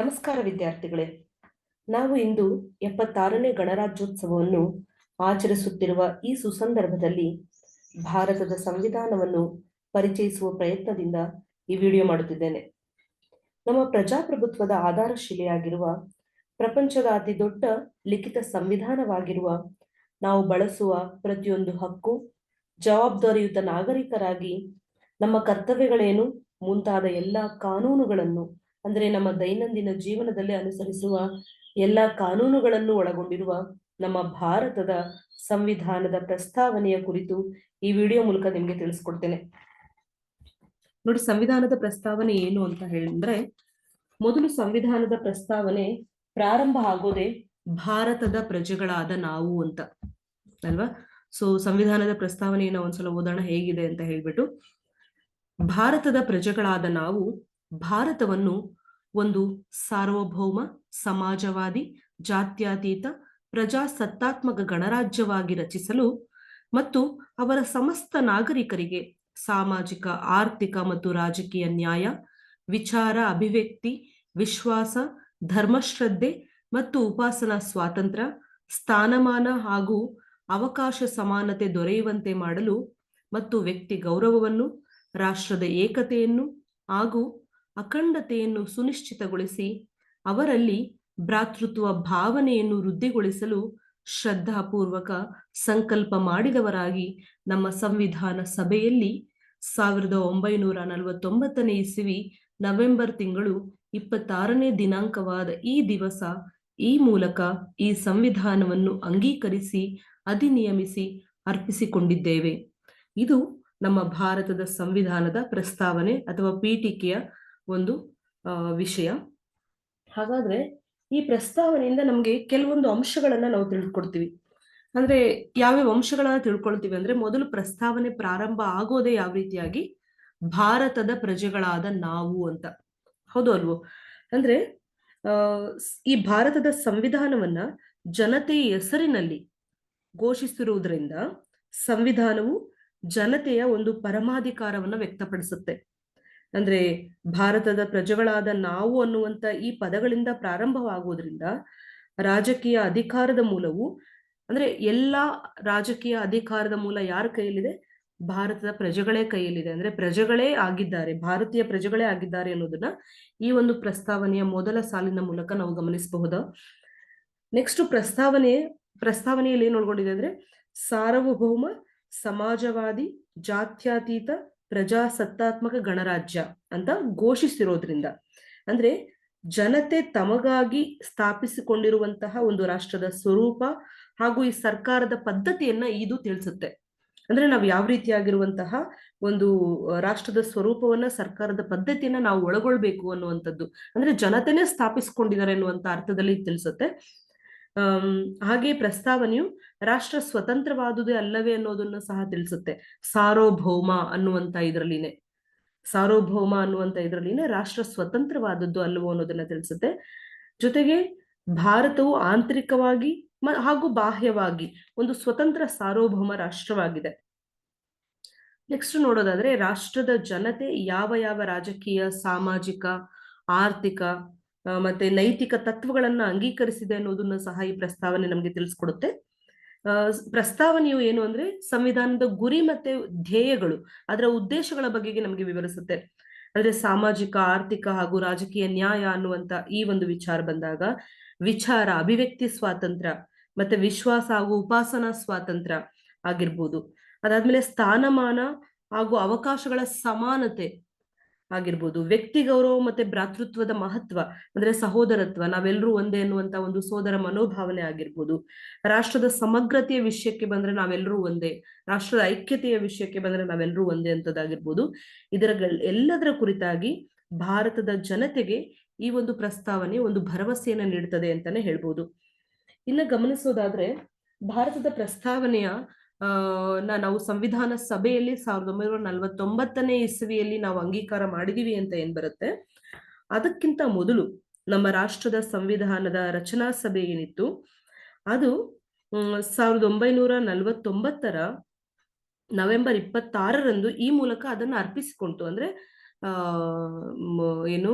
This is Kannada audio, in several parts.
ನಮಸ್ಕಾರ ವಿದ್ಯಾರ್ಥಿಗಳೇ. ನಾವು ಇಂದು ಎಪ್ಪತ್ತಾರನೇ ಗಣರಾಜ್ಯೋತ್ಸವವನ್ನು ಆಚರಿಸುತ್ತಿರುವ ಈ ಸುಸಂದರ್ಭದಲ್ಲಿ ಭಾರತದ ಸಂವಿಧಾನವನ್ನು ಪರಿಚಯಿಸುವ ಪ್ರಯತ್ನದಿಂದ ಈ ವಿಡಿಯೋ ಮಾಡುತ್ತಿದ್ದೇನೆ. ನಮ್ಮ ಪ್ರಜಾಪ್ರಭುತ್ವದ ಆಧಾರಶಿಲೆಯಾಗಿರುವ, ಪ್ರಪಂಚದ ಅತಿ ದೊಡ್ಡ ಲಿಖಿತ ಸಂವಿಧಾನವಾಗಿರುವ, ನಾವು ಬಳಸುವ ಪ್ರತಿಯೊಂದು ಹಕ್ಕು, ಜವಾಬ್ದಾರಿಯುತ ನಾಗರಿಕರಾಗಿ ನಮ್ಮ ಕರ್ತವ್ಯಗಳೇನು, ಮುಂತಾದ ಎಲ್ಲ ಕಾನೂನುಗಳನ್ನು ಅಂದ್ರೆ ನಮ್ಮ ದೈನಂದಿನ ಜೀವನದಲ್ಲಿ ಅನುಸರಿಸುವ ಎಲ್ಲ ಕಾನೂನುಗಳನ್ನು ಒಳಗೊಂಡಿರುವ ನಮ್ಮ ಭಾರತದ ಸಂವಿಧಾನದ ಪ್ರಸ್ತಾವನೆಯ ಕುರಿತು ಈ ವಿಡಿಯೋ ಮೂಲಕ ನಿಮ್ಗೆ ತಿಳಿಸ್ಕೊಡ್ತೇನೆ. ನೋಡಿ, ಸಂವಿಧಾನದ ಪ್ರಸ್ತಾವನೆ ಏನು ಅಂತ ಹೇಳಿದ್ರೆ, ಮೊದಲು ಸಂವಿಧಾನದ ಪ್ರಸ್ತಾವನೆ ಪ್ರಾರಂಭ ಆಗೋದೆ ಭಾರತದ ಪ್ರಜೆಗಳಾದ ನಾವು ಅಂತ, ಅಲ್ವಾ? ಸೊ ಸಂವಿಧಾನದ ಪ್ರಸ್ತಾವನೆಯನ್ನ ಒಂದ್ಸಲ ಓದೋಣ ಹೇಗಿದೆ ಅಂತ ಹೇಳ್ಬಿಟ್ಟು, ಭಾರತದ ಪ್ರಜೆಗಳಾದ ನಾವು ಭಾರತವನ್ನು ಒಂದು ಸಾರ್ವಭೌಮ, ಸಮಾಜವಾದಿ, ಜಾತ್ಯತೀತ, ಪ್ರಜಾಸತ್ತಾತ್ಮಕ ಗಣರಾಜ್ಯವಾಗಿ ರಚಿಸಲು ಮತ್ತು ಅವರ ಸಮಸ್ತ ನಾಗರಿಕರಿಗೆ ಸಾಮಾಜಿಕ, ಆರ್ಥಿಕ ಮತ್ತು ರಾಜಕೀಯ ನ್ಯಾಯ, ವಿಚಾರ, ಅಭಿವ್ಯಕ್ತಿ, ವಿಶ್ವಾಸ, ಧರ್ಮಶ್ರದ್ಧೆ ಮತ್ತು ಉಪಾಸನಾ ಸ್ವಾತಂತ್ರ್ಯ, ಸ್ಥಾನಮಾನ ಹಾಗೂ ಅವಕಾಶ ಸಮಾನತೆ ದೊರೆಯುವಂತೆ ಮಾಡಲು ಮತ್ತು ವ್ಯಕ್ತಿ ಗೌರವವನ್ನು, ರಾಷ್ಟ್ರದ ಏಕತೆಯನ್ನು ಹಾಗೂ ಅಖಂಡತೆಯನ್ನು ಸುನಿಶ್ಚಿತಗೊಳಿಸಿ ಅವರಲ್ಲಿ ಭ್ರಾತೃತ್ವ ಭಾವನೆಯನ್ನು ವೃದ್ಧಿಗೊಳಿಸಲು ಶ್ರದ್ಧಾಪೂರ್ವಕ ಸಂಕಲ್ಪ ಮಾಡಿದವರಾಗಿ ನಮ್ಮ ಸಂವಿಧಾನ ಸಭೆಯಲ್ಲಿ ಸಾವಿರದ ಒಂಬೈನೂರ ನಲವತ್ತೊಂಬತ್ತನೇ ಇಸವಿ ನವೆಂಬರ್ ತಿಂಗಳು ಇಪ್ಪತ್ತಾರನೇ ದಿನಾಂಕವಾದ ಈ ದಿವಸ ಈ ಮೂಲಕ ಈ ಸಂವಿಧಾನವನ್ನು ಅಂಗೀಕರಿಸಿ, ಅಧಿನಿಯಮಿಸಿ ಅರ್ಪಿಸಿಕೊಂಡಿದ್ದೇವೆ. ಇದು ನಮ್ಮ ಭಾರತದ ಸಂವಿಧಾನದ ಪ್ರಸ್ತಾವನೆ ಅಥವಾ ಪೀಠಿಕೆಯ ಒಂದು ವಿಷಯ. ಹಾಗಾದ್ರೆ ಈ ಪ್ರಸ್ತಾವನೆಯಿಂದ ನಮಗೆ ಕೆಲವೊಂದು ಅಂಶಗಳನ್ನ ನಾವು ತಿಳ್ಕೊಡ್ತೀವಿ. ಅಂದ್ರೆ ಯಾವ್ಯಾವ ಅಂಶಗಳನ್ನ ತಿಳ್ಕೊಳ್ತೀವಿ ಅಂದ್ರೆ ಮೊದಲು ಪ್ರಸ್ತಾವನೆ ಪ್ರಾರಂಭ ಆಗೋದೇ ಯಾವ ರೀತಿಯಾಗಿ ಭಾರತದ ಪ್ರಜೆಗಳಾದ ನಾವು ಅಂತ. ಹೌದು ಅಲ್ವೋ? ಅಂದ್ರೆ ಈ ಭಾರತದ ಸಂವಿಧಾನವನ್ನ ಜನತೆಯ ಹೆಸರಿನಲ್ಲಿ ಘೋಷಿಸಿರುವುದರಿಂದ ಸಂವಿಧಾನವು ಜನತೆಯ ಒಂದು ಪರಮಾಧಿಕಾರವನ್ನ ವ್ಯಕ್ತಪಡಿಸುತ್ತೆ. ಅಂದ್ರೆ ಭಾರತದ ಪ್ರಜೆಗಳಾದ ನಾವು ಅನ್ನುವಂತ ಈ ಪದಗಳಿಂದ ಪ್ರಾರಂಭವಾಗುವುದರಿಂದ ರಾಜಕೀಯ ಅಧಿಕಾರದ ಮೂಲವು, ಅಂದ್ರೆ ಎಲ್ಲಾ ರಾಜಕೀಯ ಅಧಿಕಾರದ ಮೂಲ ಯಾರ ಕೈಯಲ್ಲಿದೆ? ಭಾರತದ ಪ್ರಜೆಗಳೇ ಕೈಯಲ್ಲಿದೆ. ಅಂದ್ರೆ ಪ್ರಜೆಗಳೇ ಆಗಿದ್ದಾರೆ, ಭಾರತೀಯ ಪ್ರಜೆಗಳೇ ಆಗಿದ್ದಾರೆ ಅನ್ನೋದನ್ನ ಈ ಒಂದು ಪ್ರಸ್ತಾವನೆಯ ಮೊದಲ ಸಾಲಿನ ಮೂಲಕ ನಾವು ಗಮನಿಸಬಹುದ. ನೆಕ್ಸ್ಟ್ ಪ್ರಸ್ತಾವನೆ, ಪ್ರಸ್ತಾವನೆಯಲ್ಲಿ ಏನ್ ಒಳಗೊಂಡಿದೆ ಅಂದ್ರೆ ಸಾರ್ವಭೌಮ, ಸಮಾಜವಾದಿ, ಜಾತ್ಯತೀತ ಪ್ರಜಾಸತ್ತಾತ್ಮಕ ಗಣರಾಜ್ಯ ಅಂತ ಘೋಷಿಸಿರೋದ್ರಿಂದ. ಅಂದ್ರೆ ಜನತೆ ತಮಗಾಗಿ ಸ್ಥಾಪಿಸಿಕೊಂಡಿರುವಂತಹ ಒಂದು ರಾಷ್ಟ್ರದ ಸ್ವರೂಪ ಹಾಗೂ ಈ ಸರ್ಕಾರದ ಪದ್ಧತಿಯನ್ನ ಇದು ತಿಳಿಸುತ್ತೆ. ಅಂದ್ರೆ ನಾವು ಯಾವ ರೀತಿಯಾಗಿರುವಂತಹ ಒಂದು ರಾಷ್ಟ್ರದ ಸ್ವರೂಪವನ್ನ, ಸರ್ಕಾರದ ಪದ್ಧತಿಯನ್ನ ನಾವು ಒಳಗೊಳ್ಬೇಕು ಅನ್ನುವಂಥದ್ದು. ಅಂದ್ರೆ ಜನತೆನೇ ಸ್ಥಾಪಿಸ್ಕೊಂಡಿದ್ದಾರೆ ಅನ್ನುವಂತ ಅರ್ಥದಲ್ಲಿ ತಿಳಿಸುತ್ತೆ. ಹಾಗೆ ಪ್ರಸ್ತಾವನೆಯು ರಾಷ್ಟ್ರ ಸ್ವತಂತ್ರವಾದುದೇ ಅಲ್ಲವೇ ಅನ್ನೋದನ್ನ ಸಹ ತಿಳಿಸುತ್ತೆ. ಸಾರ್ವಭೌಮ ಅನ್ನುವಂತ ಇದರಲ್ಲಿನೇ. ಸಾರ್ವಭೌಮ ಅನ್ನುವಂತ ಇದರಲ್ಲಿನೇ ರಾಷ್ಟ್ರ ಸ್ವತಂತ್ರವಾದದ್ದು ಅಲ್ಲವೋ ಅನ್ನೋದನ್ನ ತಿಳಿಸುತ್ತೆ. ಜೊತೆಗೆ ಭಾರತವು ಆಂತರಿಕವಾಗಿ ಹಾಗೂ ಬಾಹ್ಯವಾಗಿ ಒಂದು ಸ್ವತಂತ್ರ ಸಾರ್ವಭೌಮ ರಾಷ್ಟ್ರವಾಗಿದೆ. ನೆಕ್ಸ್ಟ್ ನೋಡೋದಾದ್ರೆ ರಾಷ್ಟ್ರದ ಜನತೆ ಯಾವ ಯಾವ ರಾಜಕೀಯ, ಸಾಮಾಜಿಕ, ಆರ್ಥಿಕ ಮತ್ತೆ ನೈತಿಕ ತತ್ವಗಳನ್ನ ಅಂಗೀಕರಿಸಿದೆ ಅನ್ನೋದನ್ನ ಸಹ ಈ ಪ್ರಸ್ತಾವನೆ ನಮಗೆ ತಿಳಿಸ್ಕೊಡುತ್ತೆ. ಪ್ರಸ್ತಾವನೆಯು ಏನು ಅಂದ್ರೆ ಸಂವಿಧಾನದ ಗುರಿ ಮತ್ತೆ ಧ್ಯೇಯಗಳು, ಅದರ ಉದ್ದೇಶಗಳ ಬಗೆಗೆ ನಮಗೆ ವಿವರಿಸುತ್ತೆ. ಅಂದ್ರೆ ಸಾಮಾಜಿಕ, ಆರ್ಥಿಕ ಹಾಗೂ ರಾಜಕೀಯ ನ್ಯಾಯ ಅನ್ನುವಂತ ಈ ಒಂದು ವಿಚಾರ ಬಂದಾಗ, ವಿಚಾರ, ಅಭಿವ್ಯಕ್ತಿ ಸ್ವಾತಂತ್ರ್ಯ ಮತ್ತೆ ವಿಶ್ವಾಸ ಹಾಗೂ ಉಪಾಸನಾ ಸ್ವಾತಂತ್ರ್ಯ ಆಗಿರ್ಬೋದು. ಅದಾದ್ಮೇಲೆ ಸ್ಥಾನಮಾನ ಹಾಗೂ ಅವಕಾಶಗಳ ಸಮಾನತೆ ಆಗಿರ್ಬೋದು. ವ್ಯಕ್ತಿ ಗೌರವ ಮತ್ತೆ ಭ್ರಾತೃತ್ವದ ಮಹತ್ವ ಅಂದ್ರೆ ಸಹೋದರತ್ವ ನಾವೆಲ್ಲರೂ ಒಂದೇ ಅನ್ನುವಂತ ಒಂದು ಸೋದರ ಮನೋಭಾವನೆ ಆಗಿರ್ಬೋದು. ರಾಷ್ಟ್ರದ ಸಮಗ್ರತೆಯ ವಿಷಯಕ್ಕೆ ಬಂದ್ರೆ ನಾವೆಲ್ಲರೂ ಒಂದೇ. ರಾಷ್ಟ್ರದ ಐಕ್ಯತೆಯ ವಿಷಯಕ್ಕೆ ಬಂದ್ರೆ ನಾವೆಲ್ಲರೂ ಒಂದೇ ಅಂತದಾಗಿರ್ಬೋದು. ಇದರ ಎಲ್ಲದರ ಕುರಿತಾಗಿ ಭಾರತದ ಜನತೆಗೆ ಈ ಒಂದು ಪ್ರಸ್ತಾವನೆ, ಒಂದು ಭರವಸೆಯನ್ನ ನೀಡುತ್ತದೆ ಅಂತಾನೆ ಹೇಳ್ಬೋದು. ಇನ್ನ ಗಮನಿಸೋದಾದ್ರೆ ಭಾರತದ ಪ್ರಸ್ತಾವನೆಯ ನಾವು ಸಂವಿಧಾನ ಸಭೆಯಲ್ಲಿ ಸಾವಿರದ ಒಂಬೈನೂರ ನಲವತ್ತೊಂಬತ್ತನೇ ಇಸವಿಯಲ್ಲಿ ನಾವು ಅಂಗೀಕಾರ ಮಾಡಿದೀವಿ ಅಂತ ಏನ್ ಬರುತ್ತೆ? ಅದಕ್ಕಿಂತ ಮೊದಲು ನಮ್ಮ ರಾಷ್ಟ್ರದ ಸಂವಿಧಾನದ ರಚನಾ ಸಭೆ ಏನಿತ್ತು? ಅದು ಸಾವಿರದ ಒಂಬೈನೂರ ನಲವತ್ತೊಂಬತ್ತರ ನವೆಂಬರ್ ಇಪ್ಪತ್ತಾರರಂದು ಈ ಮೂಲಕ ಅದನ್ನು ಅರ್ಪಿಸಿಕೊಂತು. ಅಂದ್ರೆ, ಆ ಏನು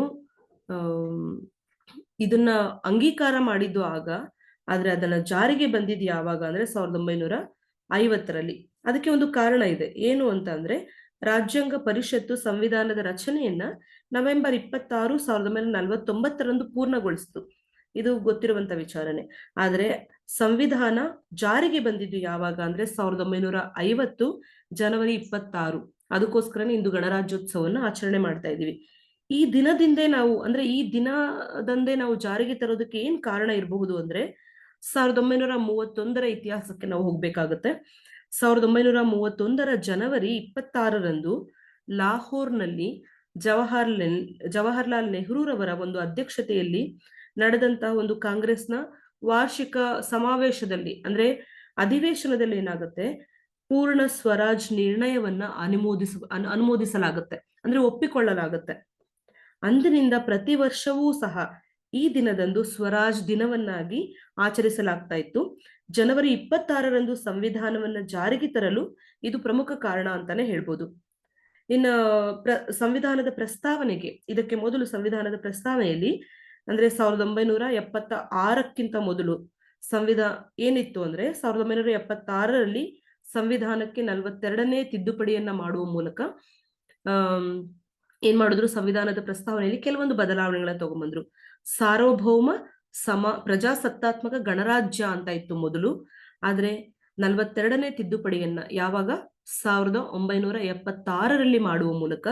ಇದನ್ನ ಅಂಗೀಕಾರ ಮಾಡಿದ್ದು ಆಗ, ಆದ್ರೆ ಅದನ್ನ ಜಾರಿಗೆ ಬಂದಿದ್ದು ಯಾವಾಗ? ಅಂದ್ರೆ, ಸಾವಿರದ ಒಂಬೈನೂರ ಐವತ್ತರಲ್ಲಿ. ಅದಕ್ಕೆ ಒಂದು ಕಾರಣ ಇದೆ. ಏನು ಅಂತ ಅಂದ್ರೆ ರಾಜ್ಯಾಂಗ ಪರಿಷತ್ತು ಸಂವಿಧಾನದ ರಚನೆಯನ್ನ ನವೆಂಬರ್ ಇಪ್ಪತ್ತಾರು ಸಾವಿರದ ಒಂಬೈನೂರ ನಲವತ್ತೊಂಬತ್ತರಂದು ಪೂರ್ಣಗೊಳಿಸಿತು. ಇದು ಗೊತ್ತಿರುವಂತ ವಿಚಾರನೆ ಆದ್ರೆ, ಸಂವಿಧಾನ ಜಾರಿಗೆ ಬಂದಿದ್ದು ಯಾವಾಗ ಅಂದ್ರೆ, ಸಾವಿರದ ಒಂಬೈನೂರ ಐವತ್ತು ಜನವರಿ ಇಪ್ಪತ್ತಾರು. ಅದಕ್ಕೋಸ್ಕರನೇ ಇಂದು ಗಣರಾಜ್ಯೋತ್ಸವವನ್ನು ಆಚರಣೆ ಮಾಡ್ತಾ ಇದೀವಿ ಈ ದಿನದಿಂದೇ ನಾವು, ಅಂದ್ರೆ ಈ ದಿನದಂದೇ ನಾವು ಜಾರಿಗೆ ತರೋದಕ್ಕೆ ಏನ್ ಕಾರಣ ಇರಬಹುದು ಅಂದ್ರೆ ಸಾವಿರದ ಒಂಬೈನೂರ ಮೂವತ್ತೊಂದರ ಇತಿಹಾಸಕ್ಕೆ ನಾವು ಹೋಗ್ಬೇಕಾಗತ್ತೆ. ಸಾವಿರದ ಒಂಬೈನೂರ ಮೂವತ್ತೊಂದರ ಜನವರಿ ಇಪ್ಪತ್ತಾರರಂದು ಲಾಹೋರ್ನಲ್ಲಿ ಜವಾಹರ್ಲಾಲ್ ಜವಾಹರ್ಲಾಲ್ ನೆಹರೂರವರ ಒಂದು ಅಧ್ಯಕ್ಷತೆಯಲ್ಲಿ ನಡೆದಂತಹ ಒಂದು ಕಾಂಗ್ರೆಸ್ನ ವಾರ್ಷಿಕ ಸಮಾವೇಶದಲ್ಲಿ, ಅಂದ್ರೆ ಅಧಿವೇಶನದಲ್ಲಿ ಏನಾಗುತ್ತೆ? ಪೂರ್ಣ ಸ್ವರಾಜ್ ನಿರ್ಣಯವನ್ನ ಅನುಮೋದಿಸ ಅನುಮೋದಿಸಲಾಗುತ್ತೆ, ಅಂದ್ರೆ ಒಪ್ಪಿಕೊಳ್ಳಲಾಗುತ್ತೆ. ಅಂದಿನಿಂದ ಪ್ರತಿ ವರ್ಷವೂ ಸಹ ಈ ದಿನದಂದು ಸ್ವರಾಜ್ ದಿನವನ್ನಾಗಿ ಆಚರಿಸಲಾಗ್ತಾ ಇತ್ತು. ಜನವರಿ ಇಪ್ಪತ್ತಾರರಂದು ಸಂವಿಧಾನವನ್ನ ಜಾರಿಗೆ ತರಲು ಇದು ಪ್ರಮುಖ ಕಾರಣ ಅಂತಾನೆ ಹೇಳ್ಬೋದು. ಇನ್ನ ಪ್ರ, ಸಂವಿಧಾನದ ಪ್ರಸ್ತಾವನೆಗೆ, ಇದಕ್ಕೆ ಮೊದಲು ಸಂವಿಧಾನದ ಪ್ರಸ್ತಾವನೆಯಲ್ಲಿ, ಅಂದ್ರೆ ಸಾವಿರದ ಒಂಬೈನೂರ ಎಪ್ಪತ್ತ ಆರಕ್ಕಿಂತ ಮೊದಲು ಸಂವಿಧಾನ ಏನಿತ್ತು ಅಂದ್ರೆ ಸಾವಿರದ ಒಂಬೈನೂರ ಎಪ್ಪತ್ತಾರರಲ್ಲಿ ಸಂವಿಧಾನಕ್ಕೆ ನಲವತ್ತೆರಡನೇ ತಿದ್ದುಪಡಿಯನ್ನ ಮಾಡುವ ಮೂಲಕ, ಆಮ್ ಏನ್ ಮಾಡಿದ್ರು? ಸಂವಿಧಾನದ ಪ್ರಸ್ತಾವನೆಯಲ್ಲಿ ಕೆಲವೊಂದು ಬದಲಾವಣೆಗಳನ್ನ ತಗೊಂಡ್ಬಂದ್ರು ಸಾರ್ವಭೌಮ ಸಮ ಪ್ರಜಾಸತ್ತಾತ್ಮಕ ಗಣರಾಜ್ಯ ಅಂತ ಇತ್ತು ಮೊದಲು. ಆದ್ರೆ ನಲವತ್ತೆರಡನೇ ತಿದ್ದುಪಡಿಯನ್ನ ಯಾವಾಗ? ಸಾವಿರದ ಒಂಬೈನೂರ ಎಪ್ಪತ್ತಾರರಲ್ಲಿ ಮಾಡುವ ಮೂಲಕ.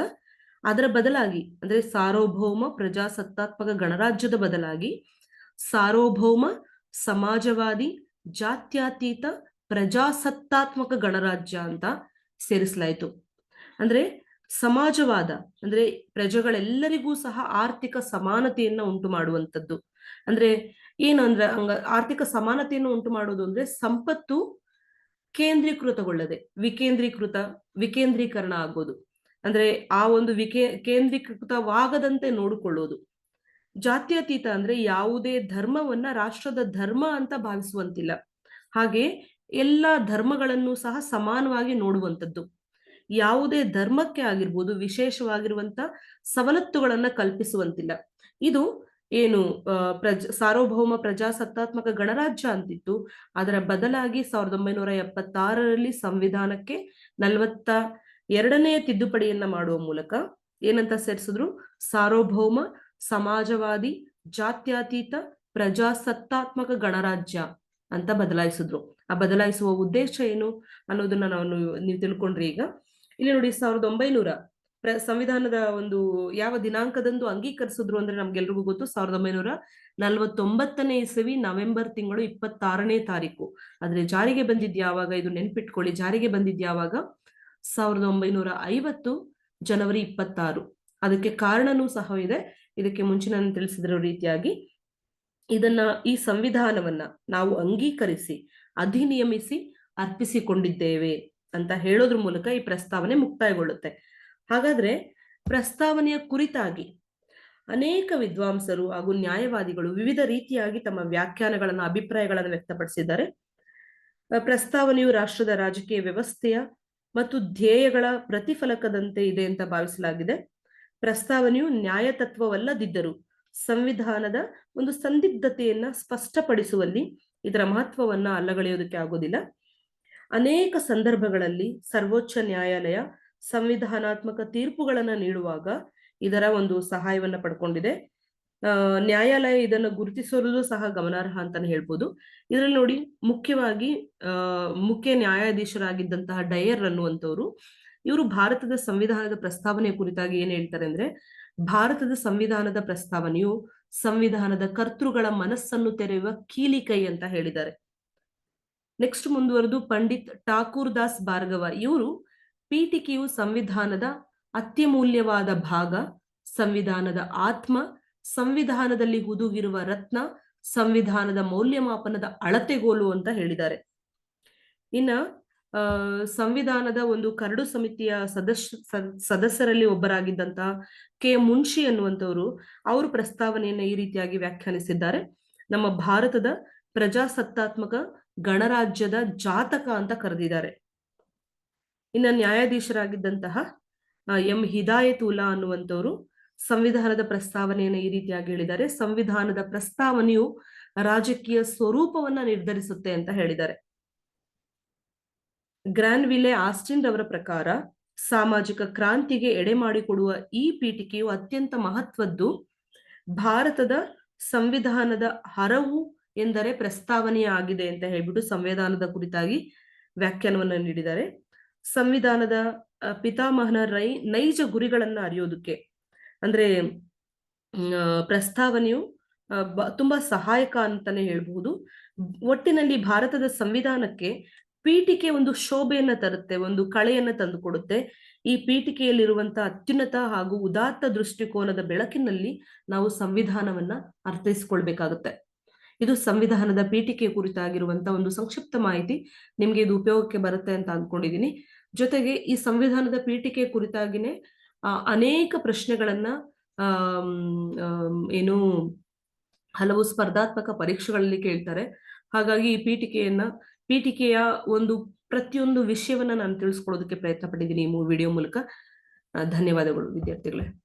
ಅದರ ಬದಲಾಗಿ, ಅಂದ್ರೆ ಸಾರ್ವಭೌಮ ಪ್ರಜಾಸತ್ತಾತ್ಮಕ ಗಣರಾಜ್ಯದ ಬದಲಾಗಿ, ಸಾರ್ವಭೌಮ ಸಮಾಜವಾದಿ ಜಾತ್ಯತೀತ ಪ್ರಜಾಸತ್ತಾತ್ಮಕ ಗಣರಾಜ್ಯ ಅಂತ ಸೇರಿಸಲಾಯಿತು. ಅಂದ್ರೆ ಸಮಾಜವಾದ, ಅಂದ್ರೆ ಪ್ರಜೆಗಳೆಲ್ಲರಿಗೂ ಸಹ ಆರ್ಥಿಕ ಸಮಾನತೆಯನ್ನ ಉಂಟು ಮಾಡುವಂಥದ್ದು. ಅಂದ್ರೆ ಏನು ಅಂದ್ರೆ ಹಂಗ ಆರ್ಥಿಕ ಸಮಾನತೆಯನ್ನು ಉಂಟು ಮಾಡೋದು ಅಂದ್ರೆ ಸಂಪತ್ತು ಕೇಂದ್ರೀಕೃತಗೊಳ್ಳದೆ, ವಿಕೇಂದ್ರೀಕೃತ, ವಿಕೇಂದ್ರೀಕರಣ ಆಗೋದು. ಅಂದ್ರೆ ಆ ಒಂದು ವಿಕೇ, ಕೇಂದ್ರೀಕೃತವಾಗದಂತೆ ನೋಡಿಕೊಳ್ಳೋದು. ಜಾತ್ಯತೀತ ಅಂದ್ರೆ ಯಾವುದೇ ಧರ್ಮವನ್ನ ರಾಷ್ಟ್ರದ ಧರ್ಮ ಅಂತ ಭಾವಿಸುವಂತಿಲ್ಲ. ಹಾಗೆ ಎಲ್ಲ ಧರ್ಮಗಳನ್ನು ಸಹ ಸಮಾನವಾಗಿ ನೋಡುವಂಥದ್ದು. ಯಾವುದೇ ಧರ್ಮಕ್ಕೆ ಆಗಿರ್ಬೋದು, ವಿಶೇಷವಾಗಿರುವಂತ ಸವಲತ್ತುಗಳನ್ನ ಕಲ್ಪಿಸುವಂತಿಲ್ಲ. ಇದು ಏನು ಪ್ರಜ, ಸಾರ್ವಭೌಮ ಪ್ರಜಾಸತ್ತಾತ್ಮಕ ಗಣರಾಜ್ಯ ಅಂತಿತ್ತು. ಅದರ ಬದಲಾಗಿ ಸಾವಿರದ ಒಂಬೈನೂರ ಎಪ್ಪತ್ತಾರರಲ್ಲಿ ಸಂವಿಧಾನಕ್ಕೆ ನಲವತ್ತ ಎರಡನೆಯ ತಿದ್ದುಪಡಿಯನ್ನ ಮಾಡುವ ಮೂಲಕ ಏನಂತ ಸೇರಿಸಿದ್ರು? ಸಾರ್ವಭೌಮ, ಸಮಾಜವಾದಿ, ಜಾತ್ಯತೀತ, ಪ್ರಜಾಸತ್ತಾತ್ಮಕ ಗಣರಾಜ್ಯ ಅಂತ ಬದಲಾಯಿಸಿದ್ರು. ಆ ಬದಲಾಯಿಸುವ ಉದ್ದೇಶ ಏನು ಅನ್ನೋದನ್ನ ನಾವು ನೀವು ತಿಳ್ಕೊಂಡ್ರಿ ಈಗ. ಇಲ್ಲಿ ನೋಡಿ ಸಾವಿರದ ಒಂಬೈನೂರ ಪ್ರ, ಸಂವಿಧಾನದ ಒಂದು ಯಾವ ದಿನಾಂಕದಂದು ಅಂಗೀಕರಿಸಿದ್ರು ಅಂದ್ರೆ ನಮ್ಗೆಲ್ರಿಗೂ ಗೊತ್ತು. ಸಾವಿರದ ಒಂಬೈನೂರ ನಲವತ್ತೊಂಬತ್ತನೇ ಇಸವಿ, ನವೆಂಬರ್ ತಿಂಗಳು ಇಪ್ಪತ್ತಾರನೇ ತಾರೀಕು. ಆದ್ರೆ ಜಾರಿಗೆ ಬಂದಿದ್ ಯಾವಾಗ? ಇದು ನೆನ್ಪಿಟ್ಕೊಳ್ಳಿ. ಜಾರಿಗೆ ಬಂದಿದ್ ಯಾವಾಗ? ಸಾವಿರದ ಒಂಬೈನೂರ ಐವತ್ತು ಜನವರಿ ಇಪ್ಪತ್ತಾರು. ಅದಕ್ಕೆ ಕಾರಣನೂ ಸಹ ಇದೆ. ಇದಕ್ಕೆ ಮುಂಚೆ ನಾನು ತಿಳಿಸಿದ್ರ ರೀತಿಯಾಗಿ ಇದನ್ನ ಈ ಸಂವಿಧಾನವನ್ನ ನಾವು ಅಂಗೀಕರಿಸಿ, ಅಧಿನಿಯಮಿಸಿ ಅರ್ಪಿಸಿಕೊಂಡಿದ್ದೇವೆ. ಅಂತ ಹೇಳೋದ್ರ ಮೂಲಕ ಈ ಪ್ರಸ್ತಾವನೆ ಮುಕ್ತಾಯಗೊಳ್ಳುತ್ತೆ. ಹಾಗಾದ್ರೆ ಪ್ರಸ್ತಾವನೆಯ ಕುರಿತಾಗಿ ಅನೇಕ ವಿದ್ವಾಂಸರು ಹಾಗೂ ನ್ಯಾಯವಾದಿಗಳು ವಿವಿಧ ರೀತಿಯಾಗಿ ತಮ್ಮ ವ್ಯಾಖ್ಯಾನಗಳನ್ನ, ಅಭಿಪ್ರಾಯಗಳನ್ನು ವ್ಯಕ್ತಪಡಿಸಿದ್ದಾರೆ. ಪ್ರಸ್ತಾವನೆಯು ರಾಷ್ಟ್ರದ ರಾಜಕೀಯ ವ್ಯವಸ್ಥೆಯ ಮತ್ತು ಧ್ಯೇಯಗಳ ಪ್ರತಿಫಲಕದಂತೆ ಇದೆ ಅಂತ ಭಾವಿಸಲಾಗಿದೆ. ಪ್ರಸ್ತಾವನೆಯು ನ್ಯಾಯತತ್ವವಲ್ಲದಿದ್ದರೂ ಸಂವಿಧಾನದ ಒಂದು ಸಂದಿಗ್ಧತೆಯನ್ನ ಸ್ಪಷ್ಟಪಡಿಸುವಲ್ಲಿ ಇದರ ಮಹತ್ವವನ್ನ ಅಲ್ಲಗಳೆಯೋದಕ್ಕೆ ಆಗೋದಿಲ್ಲ. ಅನೇಕ ಸಂದರ್ಭಗಳಲ್ಲಿ ಸರ್ವೋಚ್ಚ ನ್ಯಾಯಾಲಯ ಸಂವಿಧಾನಾತ್ಮಕ ತೀರ್ಪುಗಳನ್ನು ನೀಡುವಾಗ ಇದರ ಒಂದು ಸಹಾಯವನ್ನ ಪಡ್ಕೊಂಡಿದೆ. ನ್ಯಾಯಾಲಯ ಇದನ್ನು ಗುರುತಿಸೋದು ಸಹ ಗಮನಾರ್ಹ ಅಂತಾನೆ ಹೇಳ್ಬೋದು. ಇದರಲ್ಲಿ ನೋಡಿ ಮುಖ್ಯವಾಗಿ ಮುಖ್ಯ ನ್ಯಾಯಾಧೀಶರಾಗಿದ್ದಂತಹ ಡಯರ್ ಅನ್ನುವಂಥವ್ರು, ಇವರು ಭಾರತದ ಸಂವಿಧಾನದ ಪ್ರಸ್ತಾವನೆಯ ಕುರಿತಾಗಿ ಏನ್ ಹೇಳ್ತಾರೆ ಅಂದ್ರೆ, ಭಾರತದ ಸಂವಿಧಾನದ ಪ್ರಸ್ತಾವನೆಯು ಸಂವಿಧಾನದ ಕರ್ತೃಗಳ ಮನಸ್ಸನ್ನು ತೆರೆಯುವ ಕೀಲಿಕೈ ಅಂತ ಹೇಳಿದ್ದಾರೆ. ನೆಕ್ಸ್ಟ್ ಮುಂದುವರೆದು ಪಂಡಿತ್ ಠಾಕೂರ್ ದಾಸ್ ಭಾರ್ಗವ. ಇವರು ಪೀಠಿಕೆಯು ಸಂವಿಧಾನದ ಅತ್ಯಮೂಲ್ಯವಾದ ಭಾಗ, ಸಂವಿಧಾನದ ಆತ್ಮ, ಸಂವಿಧಾನದಲ್ಲಿ ಹುದುಗಿರುವ ರತ್ನ, ಸಂವಿಧಾನದ ಮೌಲ್ಯಮಾಪನದ ಅಳತೆಗೋಲು ಅಂತ ಹೇಳಿದ್ದಾರೆ. ಇನ್ನ ಸಂವಿಧಾನದ ಒಂದು ಕರಡು ಸಮಿತಿಯ ಸದಸ್ಯ, ಸದಸ್ಯರಲ್ಲಿ ಒಬ್ಬರಾಗಿದ್ದಂತಹ ಕೆ. ಮುನ್ಷಿ ಅನ್ನುವಂಥವ್ರು ಅವರು ಪ್ರಸ್ತಾವನೆಯನ್ನ ಈ ರೀತಿಯಾಗಿ ವ್ಯಾಖ್ಯಾನಿಸಿದ್ದಾರೆ. ನಮ್ಮ ಭಾರತದ ಪ್ರಜಾಸತ್ತಾತ್ಮಕ ಗಣರಾಜ್ಯದ ಜಾತಕ ಅಂತ ಕರೆದಿದ್ದಾರೆ. ಇನ್ನ ನ್ಯಾಯಾಧೀಶರಾಗಿದ್ದಂತಹ ಎಂ ಹಿದಾಯತುಲ್ಲಾ ಅನ್ನುವಂಥವ್ರು ಸಂವಿಧಾನದ ಪ್ರಸ್ತಾವನೆಯನ್ನು ಈ ರೀತಿಯಾಗಿ ಹೇಳಿದ್ದಾರೆ. ಸಂವಿಧಾನದ ಪ್ರಸ್ತಾವನೆಯು ರಾಜಕೀಯ ಸ್ವರೂಪವನ್ನ ನಿರ್ಧರಿಸುತ್ತೆ ಅಂತ ಹೇಳಿದ್ದಾರೆ. ಗ್ರ್ಯಾನ್ ವಿಲೆ ಆಸ್ಟಿನ್ ರವರ ಪ್ರಕಾರ ಸಾಮಾಜಿಕ ಕ್ರಾಂತಿಗೆ ಎಡೆ ಮಾಡಿಕೊಡುವ ಈ ಪೀಠಿಕೆಯು ಅತ್ಯಂತ ಮಹತ್ವದ್ದು. ಭಾರತದ ಸಂವಿಧಾನದ ಹರವು ಎಂದರೆ ಪ್ರಸ್ತಾವನೆಯ ಆಗಿದೆ ಅಂತ ಹೇಳ್ಬಿಟ್ಟು ಸಂವಿಧಾನದ ಕುರಿತಾಗಿ ವ್ಯಾಖ್ಯಾನವನ್ನು ನೀಡಿದ್ದಾರೆ. ಸಂವಿಧಾನದ ಪಿತಾಮಹನ ರೈ, ನೈಜ ಗುರಿಗಳನ್ನ ಅರಿಯೋದಕ್ಕೆ, ಅಂದ್ರೆ ಪ್ರಸ್ತಾವನೆಯು ತುಂಬಾ ಸಹಾಯಕ ಅಂತಾನೆ ಹೇಳ್ಬಹುದು. ಒಟ್ಟಿನಲ್ಲಿ ಭಾರತದ ಸಂವಿಧಾನಕ್ಕೆ ಪೀಠಿಕೆ ಒಂದು ಶೋಭೆಯನ್ನ ತರುತ್ತೆ, ಒಂದು ಕಳೆಯನ್ನ ತಂದುಕೊಡುತ್ತೆ. ಈ ಪೀಠಿಕೆಯಲ್ಲಿರುವಂತಹ ಅತ್ಯುನ್ನತ ಹಾಗೂ ಉದಾತ್ತ ದೃಷ್ಟಿಕೋನದ ಬೆಳಕಿನಲ್ಲಿ ನಾವು ಸಂವಿಧಾನವನ್ನ ಅರ್ಥೈಸಿಕೊಳ್ಬೇಕಾಗುತ್ತೆ. ಇದು ಸಂವಿಧಾನದ ಪೀಠಿಕೆ ಕುರಿತಾಗಿರುವಂತ ಒಂದು ಸಂಕ್ಷಿಪ್ತ ಮಾಹಿತಿ ನಿಮ್ಗೆ ಇದು ಉಪಯೋಗಕ್ಕೆ ಬರುತ್ತೆ ಅಂತ ಅನ್ಕೊಂಡಿದೀನಿ. ಜೊತೆಗೆ ಈ ಸಂವಿಧಾನದ ಪೀಠಿಕೆ ಕುರಿತಾಗಿನೇ ಅನೇಕ ಪ್ರಶ್ನೆಗಳನ್ನ ಏನು, ಹಲವು ಸ್ಪರ್ಧಾತ್ಮಕ ಪರೀಕ್ಷೆಗಳಲ್ಲಿ ಕೇಳ್ತಾರೆ. ಹಾಗಾಗಿ ಈ ಪೀಠಿಕೆಯನ್ನ, ಪೀಠಿಕೆಯ ಒಂದು ಪ್ರತಿಯೊಂದು ವಿಷಯವನ್ನ ನಾನು ತಿಳಿಸ್ಕೊಳ್ಳೋದಕ್ಕೆ ಪ್ರಯತ್ನ ಪಟ್ಟಿದ್ದೀನಿ ಈ ವಿಡಿಯೋ ಮೂಲಕ. ಧನ್ಯವಾದಗಳು ವಿದ್ಯಾರ್ಥಿಗಳೇ.